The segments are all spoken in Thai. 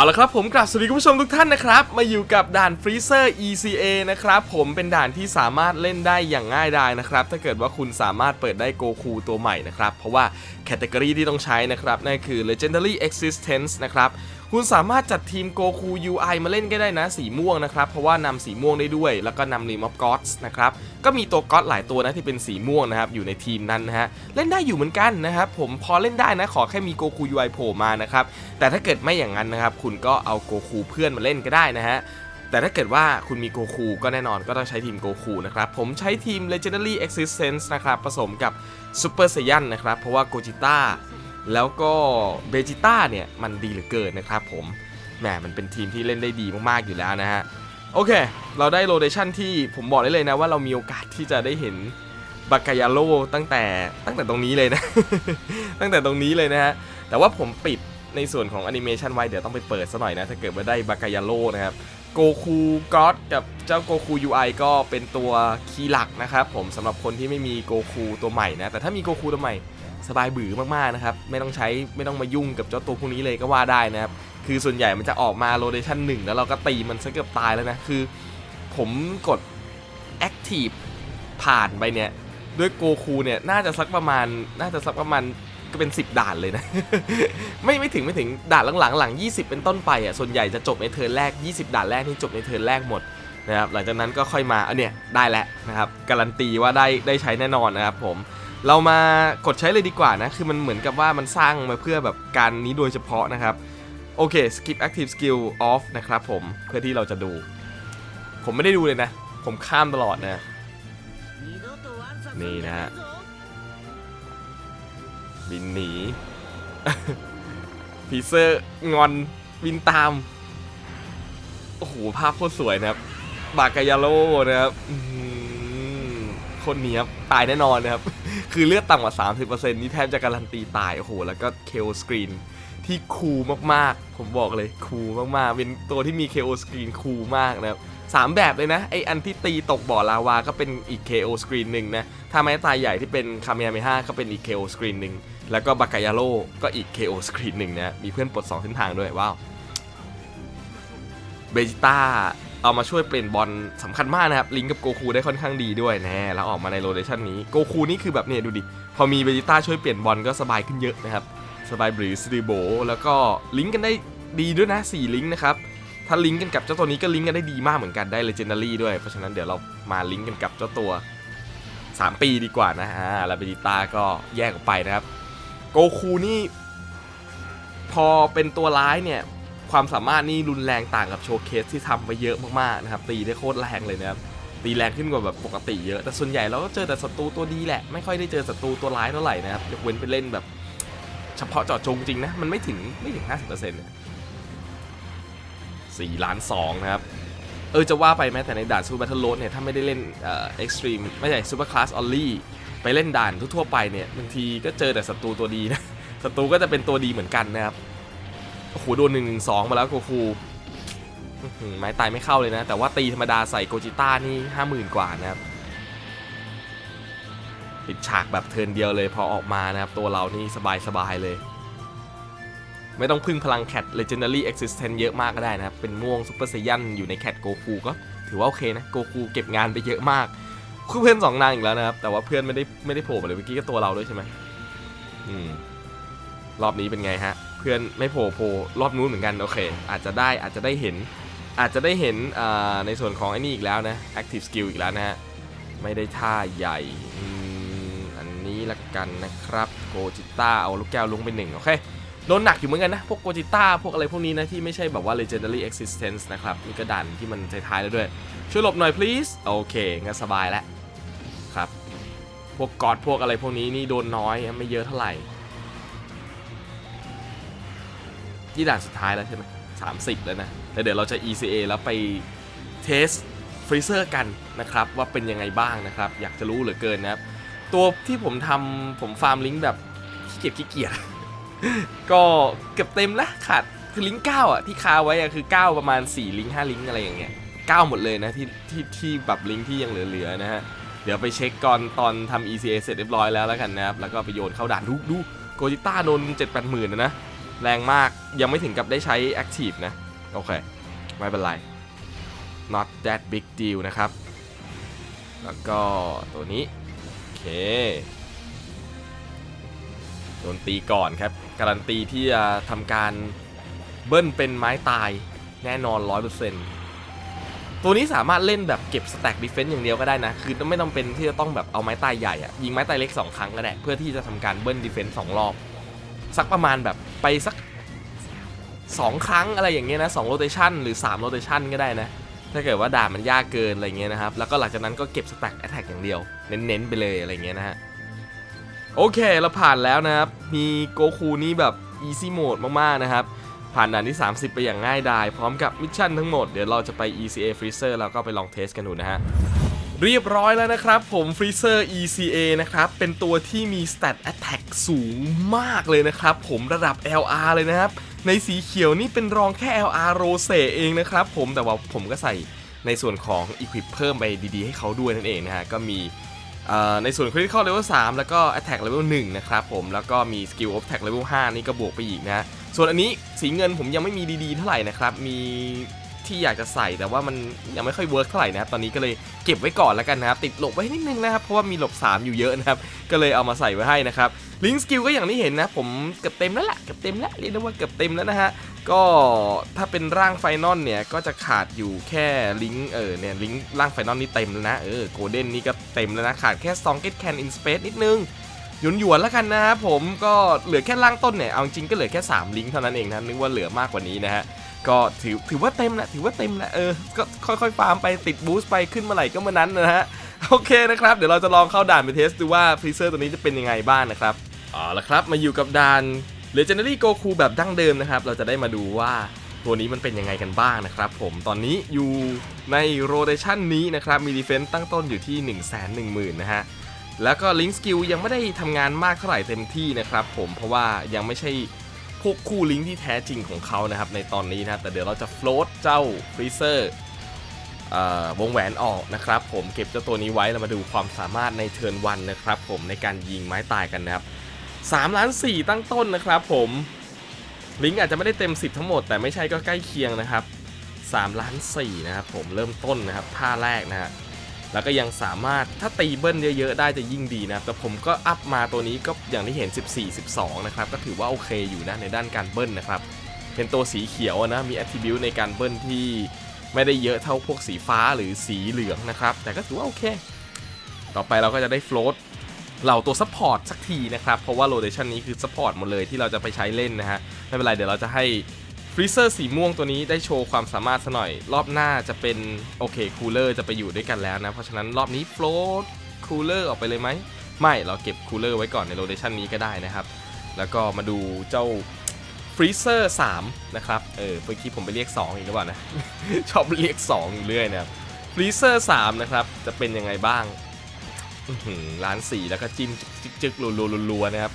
เอาละครับผมกลับสวัสดีคุณผู้ชมทุกท่านนะครับ มาอยู่กับด่านฟรีเซอร์ ECA นะครับผมเป็นด่านที่สามารถเล่นได้อย่างง่ายดายนะครับ ถ้าเกิดว่าคุณสามารถเปิดได้โกคูตัวใหม่นะครับ เพราะว่าแคตตากรีที่ต้องใช้นะครับ นั่นคือ Legendary Existence นะครับ คุณสามารถจัดทีมโกคู UI มาเล่นก็ได้นะสีม่วงนะครับ เพราะว่านำสีม่วงได้ด้วย แล้วก็นำ Rim of Gods นะครับ ก็มีตัวก็อดหลายตัวนะที่เป็นสีม่วงนะครับ อยู่ในทีมนั้นนะฮะ เล่นได้อยู่เหมือนกันนะครับ ผมพอเล่นได้นะ ขอแค่มีโกคู UI โผล่มานะครับ แต่ถ้าเกิดไม่อย่างนั้นนะครับ คุณก็เอาโกคูเพื่อนมาเล่นก็ได้นะฮะแต่ถ้าเกิดว่าคุณมีโกคูก็แน่นอนก็ต้องใช้ทีมโกคูนะครับ ผมใช้ทีม Legendary Existence นะครับ ผสมกับ Super Saiyan นะครับ เพราะว่าโกจิต้า แล้วก็เบจิต้าเนี่ยมันดีเหลือเกินนะครับผมแหมมันเป็นทีมที่เล่นได้ดีมากๆอยู่แล้วนะฮะโอเค เราได้โลเดชันที่ผมบอกได้เลยนะว่าเรามีโอกาสที่จะได้เห็นบากายาโลตั้งแต่ตั้งแต่ตรงนี้เลยนะ ตั้งแต่ตรงนี้เลยนะฮะ แต่ว่าผมปิดในส่วนของแอนิเมชันไว้เดี๋ยวต้องไปเปิดซะหน่อยนะ ถ้าเกิดว่าได้บากายาโลนะครับโกคูก็อดกับเจ้าโกคู UI ก็เป็นตัวคีย์หลักนะครับผมสำหรับคนที่ไม่มีโกคูตัวใหม่นะ แต่ถ้ามีโกคูตัวใหม่ สบายบือมากๆนะครับไม่ต้องใช้ไม่ต้องมายุ่งกับเจ้าตัวพวกนี้เลยก็ว่าได้นะครับคือส่วนใหญ่มันจะออกมาโรเดชันหนึ่งแล้วเราก็ตีมันซะเกือบตายแล้วนะคือผมกด Active ผ่านไปเนี่ยด้วยโกคูเนี่ยน่าจะสักประมาณน่าจะสักประมาณก็เป็น 10 ด่านเลยนะ ไม่ไม่ถึงไม่ถึงด่านหลังๆหลัง 20 เป็นต้นไปอะส่วนใหญ่จะจบในเทิร์นแรก 20 ด่านแรกนี่จบในเทิร์นแรกหมดนะครับหลังจากนั้นก็ค่อยมาอันเนี้ยได้แล้วนะครับการันตีว่าได้ได้ใช้แน่นอนนะครับผม เรามากดใช้เลยดีกว่านะ คือมันเหมือนกับว่ามันสร้างมาเพื่อแบบการนี้โดยเฉพาะนะครับ โอเค skip active skill off นะครับผม เพื่อที่เราจะดู ผมไม่ได้ดูเลยนะ ผมข้ามตลอดนะ นี่นะฮะ บินหนีพีเซอร์งอนบินตาม โอ้โห ภาพโคตรสวยนะครับ บากายาโลนะครับ คนเนี้ยบตายแน่นอนนะครับ คือเลือดต่ำกว่า 30%นี่แทบจะการันตีตาย โอ้โห แล้วก็เคโอสกรีนที่คูลมากๆ ผมบอกเลยคูลมากๆ เป็นตัวที่มีเคโอสกรีนคูลมากนะครับสามแบบเลยนะ ไออันที่ตีตกบ่อลาวาก็เป็นอีก KO สกรีนหนึ่งนะ ถ้าไม้ตายใหญ่ที่เป็นคาเม h เมห้าก็เป็นอีก KO สกรีนหนึ่ง แล้วก็บากายาโ o ก็อีก KO สกรีนหนึ่งนะ มีเพื่อนปลด2เส้นทางด้วย ว้าว เบจิต้า เอามาช่วยเปลี่ยนบอลสำคัญมากนะครับ ลิงก์กับโกคูได้ค่อนข้างดีด้วยแน่แล้วออกมาในโรเดชันนี้โกคูนี่คือแบบเนี่ยดูดิ พอมีเบจิต้าช่วยเปลี่ยนบอลก็สบายขึ้นเยอะนะครับ สบายบรีสติโบแล้วก็ลิงก์กันได้ดีด้วยนะ 4 ลิงก์นะครับ ถ้าลิงก์กันกับเจ้าตัวนี้ก็ลิงก์กันได้ดีมากเหมือนกันได้ Legendary ด้วย เพราะฉะนั้นเดี๋ยวเรามาลิงก์กันกับเจ้าตัว 3 ปีดีกว่านะฮะแล้วเบจิต้าก็แยกออกไปนะครับโกคูนี่พอเป็นตัวร้ายเนี่ย ความสามารถนี่รุนแรงต่างกับโชว์เคสที่ทำไปเยอะมากๆนะครับตีได้โคตรแรงเลยนะครับตีแรงขึ้นกว่าแบบปกติเยอะแต่ส่วนใหญ่เราก็เจอแต่ศัตรูตัวดีแหละไม่ค่อยได้เจอศัตรูตัวร้ายเท่าไหร่นะครับยกเว้นไปเล่นแบบ เฉพาะเจาะจงจริงนะมันไม่ถึงไม่ถึง 50%เนี่ยสี่ล้านสองนะครับเออจะว่าไปแม้แต่ในด่านซูเปอร์ t ท e โ o เนี่ยถ้าไม่ได้เล่นเอ่อ extreme ไม่ใช่ซูเปอร์คลาสออลลี่ไปเล่นด่านทั่วๆไปเนี่ยบางทีก็เจอแต่ศัตรูตัวดีนะศัตรูก็จะเป็นตัวดีเหมือนกันนะครับ โอ้โหโดนหนึ่งหนึ่งสองมาแล้วโกคูไม้ตายไม่เข้าเลยนะ แต่ว่าตีธรรมดาใส่โกจิต้านี่ห้าหมื่นกว่านะครับปิดฉากแบบเทินเดียวเลยพอออกมานะครับ ตัวเรานี่สบายๆเลย ไม่ต้องพึ่งพลังแคท Legendary Existence เยอะมากก็ได้นะครับ เป็นม่วงซุปเปอร์ไซยันอยู่ในแคทโกคูก็ถือว่าโอเคนะโกคูเก็บงานไปเยอะมากคือเพื่อนสองนางอีกแล้วนะครับ แต่ว่าเพื่อนไม่ได้ไม่ได้โผล่มาเลยเมื่อกี้ก็ตัวเราด้วยใช่ไหมอืมรอบนี้เป็นไงฮะ เพื่อนไม่โผล่โผล่รอบนู้นเหมือนกันโอเค อาจจะได้อาจจะได้เห็น อาจจะได้เห็นในส่วนของไอ้นี่อีกแล้วนะ Active Skill อีกแล้วนะฮะ ไม่ได้ท่าใหญ่อันนี้ละกันนะครับโกจิต้าเอาลูกแก้วลงไปหนึ่งโอเคโดนหนักอยู่เหมือนกันนะ พวกโกจิต้าพวกอะไรพวกนี้นะ ที่ไม่ใช่แบบว่า legendary existence นะครับ นี่กระดานที่มันท้ายๆแล้วด้วย ช่วยหลบหน่อย please โอเคงั้นสบายแล้วครับ พวกกอดพวกอะไรพวกนี้นี่โดนน้อยไม่เยอะเท่าไหร่ ที่ด่านสุดท้ายแล้วใช่ไหม30แล้วนะแต่เดี๋ยวเราจะ ECA แล้วไปเทสฟรีเซอร์กันนะครับว่าเป็นยังไงบ้างนะครับ อยากจะรู้เหลือเกินนะครับ ตัวที่ผมทำผมฟาร์มลิงก์แบบขี้เกียจขี้เกียจก็เกือบเต็มละขาดคือลิงก์9อะที่คาไว้อะคือ 9 ประมาณ 4 ลิงก์5ลิงก์อะไรอย่างเงี้ย9 หมดเลยนะที่ที่ที่แบบลิงก์ที่ยังเหลือๆนะฮะเดี๋ยวไปเช็คก่อนตอนทำ ECA เสร็จเรียบร้อยแล้วแล้วกันนะครับ แล้วก็ไปโยนเข้าด่านดูดูโกจิต้าโดน7 8หมื่นนะ แรงมากยังไม่ถึงกับได้ใช้ Active นะ โอเค ไม่เป็นไร not that big deal นะครับ แล้วก็ตัวนี้ โอเค โดนตีก่อนครับ การันตีที่จะทำการเบิ้ลเป็นไม้ตายแน่นอน 100%ตัวนี้สามารถเล่นแบบเก็บสแต็กดิเฟนซ์อย่างเดียวก็ได้นะ คือไม่ต้องเป็นที่จะต้องแบบเอาไม้ตายใหญ่อะยิงไม้ตายเล็ก 2 ครั้งก็ได้ เพื่อที่จะทำการเบิ้ลดิเฟนซ์สองรอบ สักประมาณแบบไปสัก 2 ครั้งอะไรอย่างเงี้ยนะ2โรเตชันหรือ3โรเตชันก็ได้นะ ถ้าเกิดว่าด่านมันยากเกินอะไรเงี้ยนะครับ แล้วก็หลังจากนั้นก็เก็บสแต็กแอตแทกอย่างเดียว เน้นๆไปเลยอะไรเงี้ยนะฮะ โอเคเราผ่านแล้วนะครับ มีโกคูนี่แบบ easy mode มากๆนะครับ ผ่านด่านที่ 30 ไปอย่างง่ายดาย พร้อมกับมิชชั่นทั้งหมด เดี๋ยวเราจะไป ECA Freezer แล้วก็ไปลองเทสกันดูนะฮะ เรียบร้อยแล้วนะครับผม Freezer ECA นะครับ เป็นตัวที่มี Stat Attack สูงมากเลยนะครับ ผมระดับ LR เลยนะครับ ในสีเขียวนี่เป็นรองแค่ LR Rose เองนะครับผมแต่ว่าผมก็ใส่ในส่วนของ Equip เพิ่มไปดีๆ ให้เขาด้วยนั่นเองนะฮะ ก็มีในส่วน Critical Level 3 แล้วก็ Attack Level 1 นะครับผมแล้วก็มี Skill of Attack Level 5 นี่ก็บวกไปอีกนะ ส่วนอันนี้สีเงินผมยังไม่มีดีๆ เท่าไหร่นะครับ มี ที่อยากจะใส่แต่ว่ามันยังไม่ค่อยเวิร์กเท่าไหร่นะครับตอนนี้ก็เลยเก็บไว้ก่อนแล้วกันนะครับติดหลบไว้นิดนึงนะครับเพราะว่ามีหลบ 3 อยู่เยอะนะครับก็เลยเอามาใส่ไว้ให้นะครับลิงสกิลก็อย่างที่เห็นนะผมเกือบเต็มแล้วแหละเกือบเต็มแล้วเรียกได้ว่าเกือบเต็มแล้วนะฮะก็ถ้าเป็นร่างไฟนอลเนี่ยก็จะขาดอยู่แค่ลิงเออเนี่ยลิงร่างไฟนอลนี่เต็มแล้วนะเออโกลเด้นนี่ก็เต็มแล้วนะขาดแค่ซองเกตแคนอินสเปซนิดนึงหยวนหยวนแล้วกันนะครับผมก็เหลือแค่ล่างต้นเนี่ยเอาจริงก็เหลือแค่ 3 ลิงก์เท่านั้นเองนะนึกว่าเหลือมากกว่านี้นะฮะ ก็ถือถือว่าเต็มแหละถือว่าเต็มแหละเออก็ค่อยๆฟาร์มไปติดบูสต์ไปขึ้นเมื่อไหร่ก็เมื่อนั้นนะฮะโอเคนะครับ เดี๋ยวเราจะลองเข้าด่านไปเทสดูว่าฟรีเซอร์ตัวนี้จะเป็นยังไงบ้างนะครับเอาละครับมาอยู่กับด่าน Legendary Goku แบบดั้งเดิมนะครับ เราจะได้มาดูว่าตัวนี้มันเป็นยังไงกันบ้างนะครับผมตอนนี้อยู่ในโรเ t ชันนี้นะครับ มีดีเฟนซ์ตั้งต้นอยู่ที่ 1 1 0 0 0 0นะฮะแล้วก็ลิง k ์สกิลยังไม่ได้ทำงานมากเท่าไหร่เต็มที่นะครับผมเพราะว่ายังไม่ใช่ พวกคู่ลิงก์ที่แท้จริงของเขานะครับในตอนนี้นะครับแต่เดี๋ยวเราจะโฟลตเจ้าฟรีเซอร์วงแหวนออกนะครับผมเก็บเจ้าตัวนี้ไว้แล้วมาดูความสามารถในเทิร์นวันนะครับผมในการยิงไม้ตายกันนะครับ3ล้าน4ตั้งต้นนะครับผมลิงก์อาจจะไม่ได้เต็ม 10 ทั้งหมดแต่ไม่ใช่ก็ใกล้เคียงนะครับ3ล้าน4นะครับผมเริ่มต้นนะครับท่าแรกนะฮะ แล้วก็ยังสามารถถ้าตีเบิ้ลเยอะๆได้จะยิ่งดีนะครับแต่ผมก็อัพมาตัวนี้ก็อย่างที่เห็น 14 12 นะครับ ก็ถือว่าโอเคอยู่นะในด้านการเบิ้ลนะครับ เป็นตัวสีเขียวนะ มี attribute ในการเบิ้ลที่ไม่ได้เยอะเท่าพวกสีฟ้าหรือสีเหลืองนะครับ แต่ก็ถือว่าโอเค ต่อไปเราก็จะได้โฟลตเหล่าตัวซัพพอร์ตสักทีนะครับ เพราะว่าโรเ t ชันนี้คือซัพพอร์ตหมดเลยที่เราจะไปใช้เล่นนะฮะ ไม่เป็นไรเดี๋ยวเราจะให้ รีเซอร์สีม่วงตัวนี้ได้โชว์ความสามารถซะหน่อย รอบหน้าจะเป็น โอเคคูลเลอร์จะไปอยู่ด้วยกันแล้วนะ เพราะฉะนั้นรอบนี้โฟลตคูลเลอร์ออกไปเลยไหม ไม่เราเก็บคูลเลอร์ไว้ก่อนในโรเ t ชันนี้ก็ได้นะครับ แล้วก็มาดูเจ้าฟรีเซอร์3นะครับ เออเมื่อกี้ผมไปเรียก 2 อีกหรือเปล่านะ ชอบเรียก 2 อยู่เรื่อยนะครับฟรีเซอร์3นะครับ จะเป็นยังไงบ้างอื้อหือล้านสีแล้วก็จิ้มจึกๆรัวๆนะครับ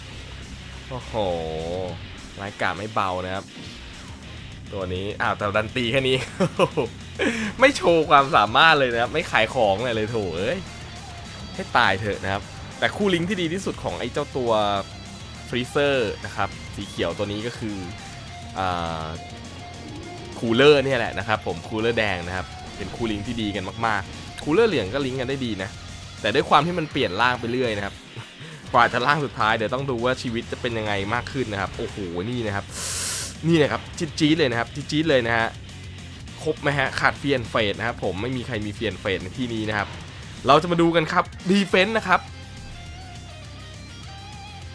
โอ้โหรายการไม่เบานะครับ ตัวนี้อ้าวแต่ดันตีแค่นี้ ไม่โชว์ความสามารถเลยนะครับ ไม่ขายของเลยเลยโถเอ้ยให้ตายเถอะนะครับ แต่คู่ลิงก์ที่ดีที่สุดของไอ้เจ้าตัวฟรีเซอร์นะครับ สีเขียวตัวนี้ก็คืออ่าคูลเลอร์เนี่ยแหละนะครับ ผมคูลเลอร์แดงนะครับ เป็นคู่ลิงก์ที่ดีกันมากๆคูลเลอร์เหลืองก็ลิงก์กันได้ดีนะแต่ด้วยความที่มันเปลี่ยนร่างไปเรื่อยนะครับกว่าจะร่างสุดท้ายเดี๋ยวต้องดูว่าชีวิตจะเป็นยังไงมากขึ้นนะครับ โอ้โหนี่นะครับ นี่นะครับจี๊ดจี๊ดเลยนะครับจี๊ดจี๊ดเลยนะฮะครบไหมฮะขาดเฟียนเฟดนะครับผมไม่มีใครมีเฟียนเฟดในที่นี้นะครับ เราจะมาดูกันครับดีเฟนต์นะครับ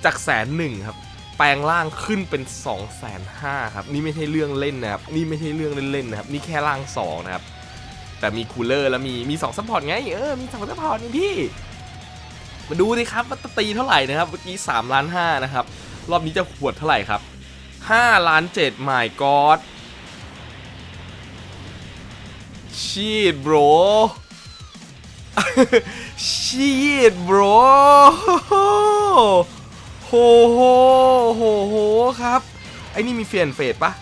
จากแสนหนึ่งครับแปลงร่างขึ้นเป็น2องแสนห้าครับ นี่ไม่ใช่เรื่องเล่นนะครับ นี่ไม่ใช่เรื่องเล่นๆนะครับ นี่แค่ร่างสองนะครับ แต่มีคูลเลอร์แล้วมีมีสองซัพพอร์ตไง เออ มีสองซัพพอร์ตนี่พี่ มาดูดิครับว่าตีเท่าไหร่นะครับ เมื่อกี้3ล้านห้านะครับ รอบนี้จะขวดเท่าไหร่ครับ 5 ล้าน7 my god ชีด bro ชีด bro โหโหโหโหครับ ไอ้นี่มีเฟียนเฟดปะ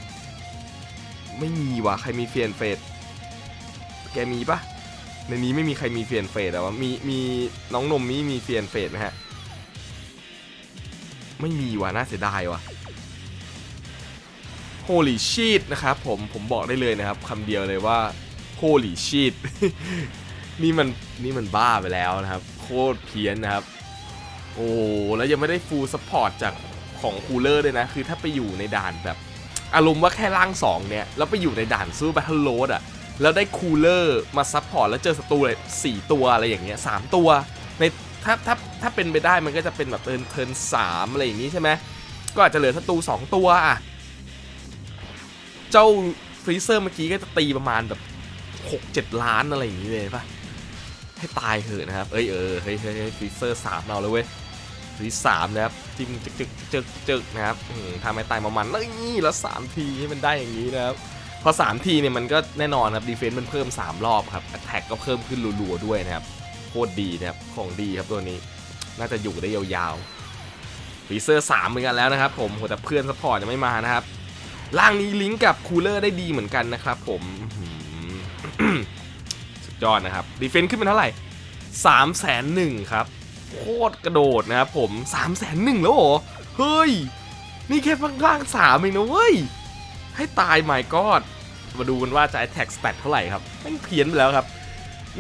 ไม่มีว่ะใครมีเฟียนเฟดแกมีปะในนี้ไม่มีใครมีเฟียนเฟดแต่ว่ามีมีน้องนมมี่มีเฟียนเฟดไหมฮะ ไม่มีว่ะน่าเสียดายว่ะ holy shit นะครับผมผมบอกได้เลยนะครับคำเดียวเลยว่า holy shit นี่มันนี่มันบ้าไปแล้วนะครับ โคตรเพี้ยนนะครับ โอ้แล้วยังไม่ได้ full support จากของคูลเลอร์ด้วยนะ คือถ้าไปอยู่ในด่านแบบ อารมณ์ว่าแค่ร่างสองเนี่ย แล้วไปอยู่ในด่านสู้ Battle Road อะ แล้วได้คูลเลอร์มาซัพพอร์ตแล้วเจอศัตรูเลยสี่ตัวอะไรอย่างเงี้ยสามตัวในถ้าถ้าถ้าเป็นไปได้มันก็จะเป็นแบบเทิร์นเทิร์นสามอะไรอย่างงี้ใช่ไหมก็อาจจะเหลือศัตรูสองตัวอะ เจ้าฟรีเซอร์เมื่อกี้ก็จะตีประมาณแบบหกเจ็ดล้านอะไรอย่างงี้เลยปะให้ตายเถอะนะครับ เอ้ยเออเฮ้ยเฮ้ยฟรีเซอร์สามเอาเลยเว้ยฟรีสามนะครับจิ้มจึกจึกจึกจึกนะครับทำให้ตายประมาณนี่แล้วสามทีให้มันได้อย่างนี้นะครับพอ3ทีเนี่ยมันก็แน่นอนครับดีเฟนซ์มันเพิ่ม3รอบครับแอตแท็กก็เพิ่มขึ้นรัวๆด้วยนะครับโคตรดีนะครับของดีครับตัวนี้น่าจะอยู่ได้ยาวๆฟรีเซอร์3เหมือนกันแล้วนะครับผมโหแต่เพื่อนสปอร์ตยังไม่มานะครับ ล่างนี้ลิงก์กับคูลเลอร์ได้ดีเหมือนกันนะครับผมสุดยอดนะครับดีเฟนซ์ขึ้นเป็นเท่าไหร่3 0 0 0 0 0ครับ โคตรกระโดดนะครับผม3 0 0 0 0 0แล้วเหรอเฮ้ย นี่แค่ฟังล่างสามเองนะเว้ย ให้ตายไม่กอดมาดูกันว่าจะ attack stat เท่าไหร่ครับแม่งเพี้ยนไปแล้วครับ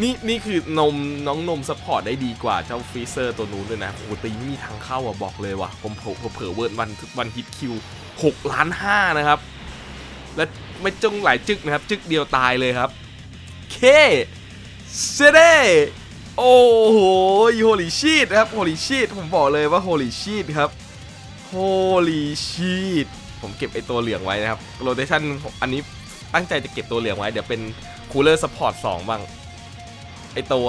นี่นี่คือนมน้องนมสปอร์ตได้ดีกว่าเจ้าฟรีเซอร์ตัวนู้นเลยนะโอ้ตีไม่มีทางเข้าอะบอกเลยว่ะผมเผลอเผลอเวิร์ดวันวันฮิตคิว6ล้าน5นะครับ และไม่จงหลายจึกนะครับ จึกเดียวตายเลยครับ เคเซเดโอ้โหโฮลี่ชีตนะครับโฮลี่ชีตผมบอกเลยว่าโฮลี่ชีตครับโฮลี่ชีตผมเก็บไอตัวเหลืองไว้นะครับโรเ t ชันอันนี้ตั้งใจจะเก็บตัวเหลืองไว้ เดี๋ยวเป็นคูลเลอร์สปอร์ต2บ้าง ไอตัว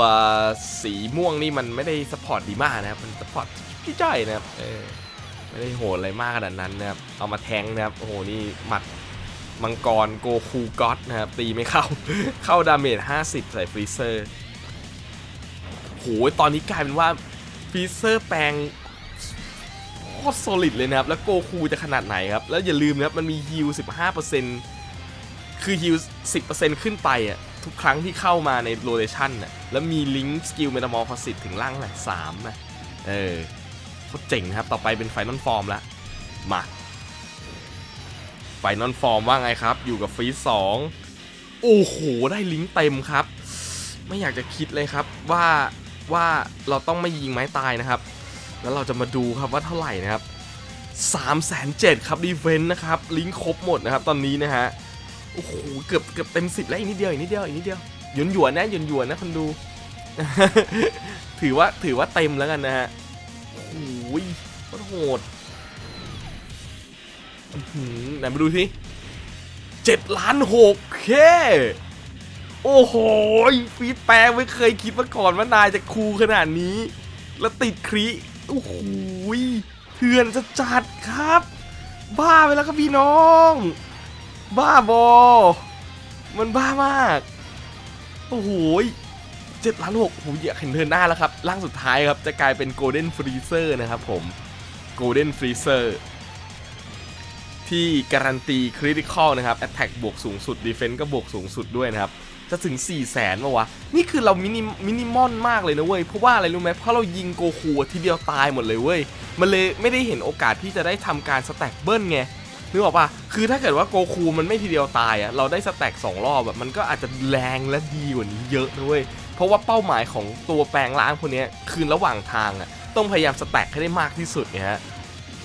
สีม่วงนี่มันไม่ได้สปอร์ตดีมากนะครับ มันสปอร์ตพี่จ้อยนะครับเออไม่ได้โหดอะไรมากขนาดนั้นนะครับ เอามาแทงนะครับ โอ้โห นี่หมัดมังกรโกคูก็อตนะครับ ตีไม่เข้า เข้าดาเมจ 50 ใส่ฟรีเซอร์ โห ตอนนี้กลายเป็นว่าฟรีเซอร์แปลงโคตรโซลิดเลยนะครับ แล้วโกคูจะขนาดไหนครับ แล้วอย่าลืมนะครับ มันมีฮิล15%คือฮิล10%ขึ้นไปอะ ทุกครั้งที่เข้ามาในโรเ t ชันน่ะแล้วมีลิงก์สกิลเมตามอร์ฟอสิตถึงล่างไหนสามนะเออโคตรเจ๋งนะครับ ต่อไปเป็นไฟนอลฟอร์มล้วมาไฟนอลฟอร์มว่าไงครับ อยู่กับฟรีสองโอ้โห ได้ลิงก์เต็มครับ ไม่อยากจะคิดเลยครับว่าว่าเราต้องไม่ยิงไม้ตายนะครับ แล้วเราจะมาดูครับว่าเท่าไหร่นะครับ3 7 0 0 0ครับดีเฟนต์นะครับ ลิงก์ครบหมดนะครับตอนนี้นะฮะ โอ้โหเกือบเกือบเต็มสิบแล้วอีกนิดเดียวอีกนิดเดียวอีกนิดเดียวหยวนหยวนนะหยวนหยวนนะคนดู ถือว่าถือว่าเต็มแล้วกันนะฮะโอ้โหโคตรโหดหือไหนมาดูสิเจ็ดล้านหกเคโอ้โหฟีดแปลงไม่เคยคิดมาก่อนว่านายจะคูขนาดนี้ แล้วติดครีโอ้โหเถื่อนจะจัดครับ บ้าไปแล้วครับพี่น้อง บ้าบอ มันบ้ามาก โอ้โหเจ็ดล้านหกโอ้โหอยากเห็นเทินหน้าแล้วครับร่างสุดท้ายครับ จะกลายเป็นโกลเด้นฟรีเซอร์นะครับผม โกลเด้นฟรีเซอร์ที่การันตีคริติคอลนะครับแอตแทกบวกสูงสุดดีเฟน s ์ก็บวกสูงสุดด้วยนะครับ จะถึง 4 0 0แสนป่าวะ นี่คือเรามินิมินิมอนมากเลยนะเว้ย เพราะว่าอะไรรู้ไหมเพราะเรายิงโกคูทีเดียวตายหมดเลยเว้ย มันเลยไม่ได้เห็นโอกาสที่จะได้ทำการสแต็กเบิ้ลไง นึกออกปะคือถ้าเกิดว่าโกคูมันไม่ทีเดียวตายอะ่ะ เราได้สแต็กสองรอบแบบมันก็อาจจะแรงและดีกว่านี้เยอะนะเว้ยเพราะว่าเป้าหมายของตัวแปลงร่างพวกนี้คือระหว่างทางอะ่ะ ต้องพยายามสแต็กให้ได้มากที่สุดเนี่ยฮะ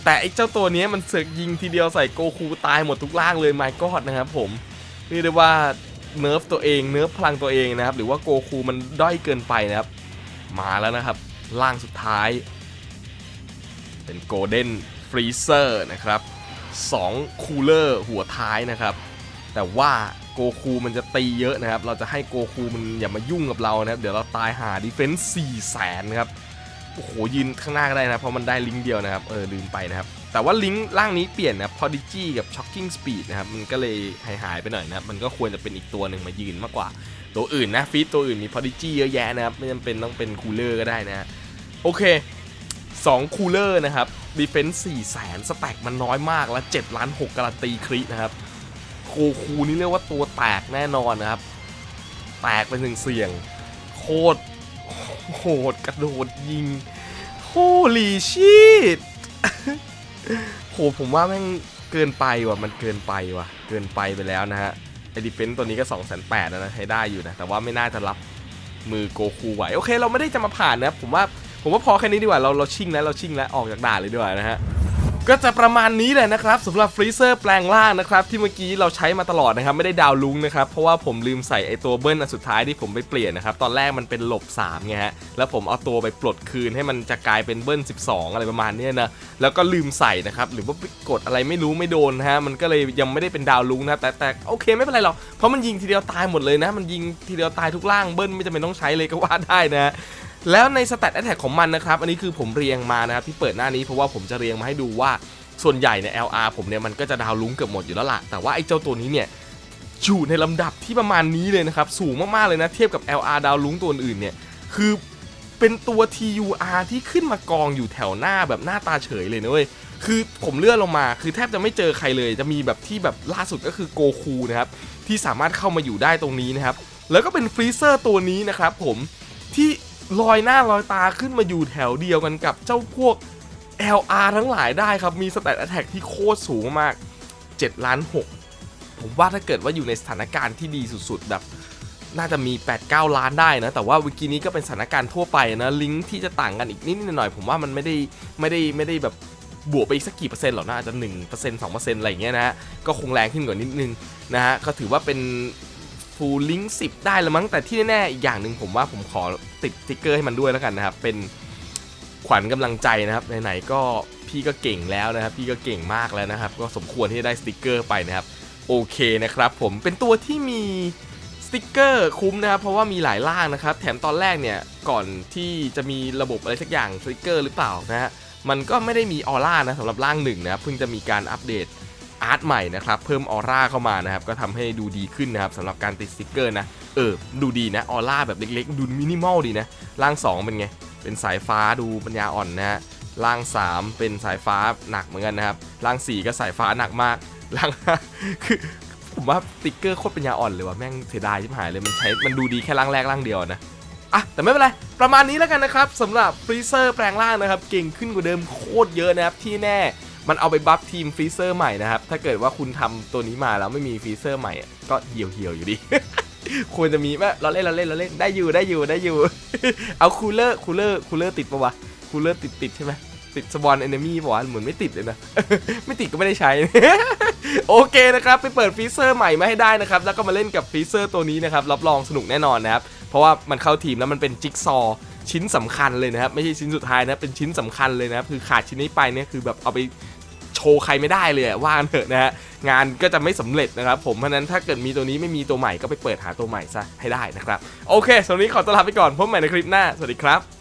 แต่ไอ้เจ้าตัวนี้มันเสือกยิงทีเดียวใส่โกคูตายหมดทุกล่างเลยไมกอดนะครับผมเรียกได้ว่าเนิร์ฟตัวเองเนิร์ฟพลังตัวเองนะครับ หรือว่าโกคูมันด้อยเกินไปนะครับ มาแล้วนะครับล่างสุดท้าย เป็นโกลเด้นฟรีเซอร์นะครับ 2 คูลเลอร์หัวท้ายนะครับ แต่ว่าโกคูมันจะตีเยอะนะครับ เราจะให้โกคูมันอย่ามายุ่งกับเรานะครับ เดี๋ยวเราตายหาดีเฟนส์4แสนครับ โอ้โหยืนข้างหน้าก็ได้นะ เพราะมันได้ลิงก์เดียวนะครับ เออลืมไปนะครับ แต่ว่าลิงก์ล่างนี้เปลี่ยนนะ Prodigy กับ Shocking Speed นะครับ มันก็เลยหายหายไปหน่อยนะ มันก็ควรจะเป็นอีกตัวหนึ่งมายืนมากกว่า ตัวอื่นนะฟีดตัวอื่นมี Prodigy เยอะแยะนะครับ ไม่จำเป็นต้องเป็นคูลเลอร์ก็ได้นะ โอเค 2คูลเลอร์นะครับดีเฟนส์4แสนสแต็กมันน้อยมากแล้ว7ล้าน6การันตีครินะครับโคคูนี่เรียกว่าตัวแตกแน่นอนนะครับ แตกเป็นหนึ่งเสียง โคตรโหดกระโดดยิงโฮลีชีตโหผมว่าแม่งเกินไปว่ะมันเกินไปว่ะ เกินไปไปแล้วนะฮะไอดิเฟนต์ตัวนี้ก็2 8 0 0 0แล้วนะให้ได้อยู่นะ แต่ว่าไม่น่าจะรับมือโกคูไหว โอเค เราไม่ได้จะมาผ่านนะผมว่า ผมว่าพอแค่นี้ดีกว่าเราเราชิ่งแล้วเราชิ่งแล้วออกจากด่านเลยดีกว่านะฮะก็จะประมาณนี้แหละนะครับสำหรับฟรีเซอร์แปลงร่างนะครับที่เมื่อกี้เราใช้มาตลอดนะครับไม่ได้ดาวลุงนะครับเพราะว่าผมลืมใส่ไอตัวเบิ้ลอันสุดท้ายที่ผมไปเปลี่ยนนะครับตอนแรกมันเป็นหลบ3ไงฮะแล้วผมเอาตัวไปปลดคืนให้มันจะกลายเป็นเบิ้ล12 อะไรประมาณนี้นะแล้วก็ลืมใส่นะครับหรือว่ากดอะไรไม่รู้ไม่โดนนะฮะมันก็เลยยังไม่ได้เป็นดาวลุงนะแต่แต่โอเคไม่เป็นไรหรอกเพราะมันยิงทีเดียวตายหมดเลยนะ มันยิงทีเดียวตายทุกล่างเบิ้ลไม่จำเป็นต้องใช้เลยก็ว่าได้นะ แล้วในสแตทแอ t แทกของมันนะครับ อันนี้คือผมเรียงมานะครับที่เปิดหน้านี้เพราะว่าผมจะเรียงมาให้ดูว่าส่วนใหญ่ใน LR ผมเนี่ยมันก็จะดาวลุ้งเกือบหมดอยู่แล้วล่ะ แต่ว่าไอ้เจ้าตัวนี้เนี่ยอยู่ในลำดับที่ประมาณนี้เลยนะครับ สูงมากๆเลยนะ เทียบกับ LR ดาวลุ้งตัวอื่นเนี่ย คือเป็นตัว TUR ที่ขึ้นมากองอยู่แถวหน้าแบบหน้าตาเฉยเลยนะเว้ย คือผมเลื่อนลงมา คือแทบจะไม่เจอใครเลย จะมีแบบที่แบบล่าสุดก็คือโกคูนะครับ ที่สามารถเข้ามาอยู่ได้ตรงนี้นะครับ แล้วก็เป็นฟรีเซอร์ตัวนี้นะครับผมที่ ลอยหน้าลอยตาขึ้นมาอยู่แถวเดียวกันกับเจ้าพวก LR ทั้งหลายได้ครับ มีสแตทแอ t แทกที่โคตรสูงมาก 7 ล้าน 6 ผมว่าถ้าเกิดว่าอยู่ในสถานการณ์ที่ดีสุดๆ แบบ น่าจะมี 8-9 ล้านได้นะ แต่ว่าวิกินี้ก็เป็นสถานการณ์ทั่วไปนะ ลิงก์ที่จะต่างกันอีกนิดหน่อยผมว่ามันไม่ได้ไม่ได้ไม่ได้แบบบวกไปอีกสักกี่เปอร์เซ็นต์หรอกนะอาจจะ1% 2%อะไรอย่างเงี้ยนะฮะก็คงแรงขึ้นกว่านิดนึงนะฮะก็ถือว่าเป็น ฟูลลิงก์10ได้แล้วมั้งแต่ที่แน่ๆอีกอย่างหนึ่งผมว่าผมขอติดสติกเกอร์ให้มันด้วยแล้วกันนะครับ เป็นขวัญกำลังใจนะครับไหนๆก็พี่ก็เก่งแล้วนะครับ พี่ก็เก่งมากแล้วนะครับ ก็สมควรที่จะได้สติกเกอร์ไปนะครับ โอเคนะครับ ผมเป็นตัวที่มีสติกเกอร์คุ้มนะครับ เพราะว่ามีหลายล่างนะครับ แถมตอนแรกเนี่ยก่อนที่จะมีระบบอะไรสักอย่างสติกเกอร์หรือเปล่านะฮะมันก็ไม่ได้มีออร่านะสำหรับร่างหนึ่งนะครับเพิ่งจะมีการอัปเดต อาร์ตใหม่นะครับเพิ่มออร่าเข้ามานะครับก็ทำให้ดูดีขึ้นนะครับสำหรับการติดสติกเกอร์นะเออดูดีนะออร่าแบบเล็กๆ ดูมินิมอลดีนะร่าง 2 เป็นไง เป็นสายฟ้าดูปัญญาอ่อนนะฮะร่าง 3 เป็นสายฟ้าหนักเหมือนกันนะครับร่าง 4 ก็สายฟ้าหนักมากร่างคือผมว่าสติกเกอร์โคตรปัญญาอ่อนเลยว่ะแม่งเสียดายชิบหายเลยมันใช้มันดูดีแค่ร่างแรกร่างเดียวนะอะแต่ไม่เป็นไร ประมาณนี้แล้วกันนะครับสำหรับฟรีเซอร์แปลงร่างนะครับ เก่งขึ้นกว่าเดิมโคตรเยอะนะครับที่แน่ มันเอาไปบัฟทีมฟรีเซอร์ใหม่นะครับ ถ้าเกิดว่าคุณทำตัวนี้มาแล้วไม่มีฟรีเซอร์ใหม่ ก็เหี่ยวเหี่ยวอยู่ดี ควรจะมีไหมเราเล่นเราเล่นเราเล่นได้อยู่ได้อยู่ได้อยู่ เอาคูลเลอร์คูลเลอร์คูลเลอร์ติดปะวะคูลเลอร์ติดติดใช่ไหมติดสปอนเอนมี่ปะวะเหมือนไม่ติดเลยนะ ไม่ติดก็ไม่ได้ใช้ โอเคนะครับ ไปเปิดฟรีเซอร์ใหม่มาให้ได้นะครับ แล้วก็มาเล่นกับฟรีเซอร์ตัวนี้นะครับ รับรองสนุกแน่นอนนะครับ เพราะว่ามันเข้าทีมแล้วมันเป็นจิ๊กซอชิ้นสำคัญเลยนะครับ ไม่ใช่ชิ้นสุดท้ายนะ เป็นชิ้นสำคัญเลยนะครับ คือขาดชิ้นนี้ไปเนี่ยคือแบบเอาไป โชว์ใครไม่ได้เลยว่ากันเถอะนะฮะงานก็จะไม่สำเร็จนะครับผมเพราะนั้นถ้าเกิดมีตัวนี้ไม่มีตัวใหม่ก็ไปเปิดหาตัวใหม่ซะให้ได้นะครับ โอเคสำหรับนี้ขอตัวลาไปก่อนพบใหม่ในคลิปหน้า สวัสดีครับ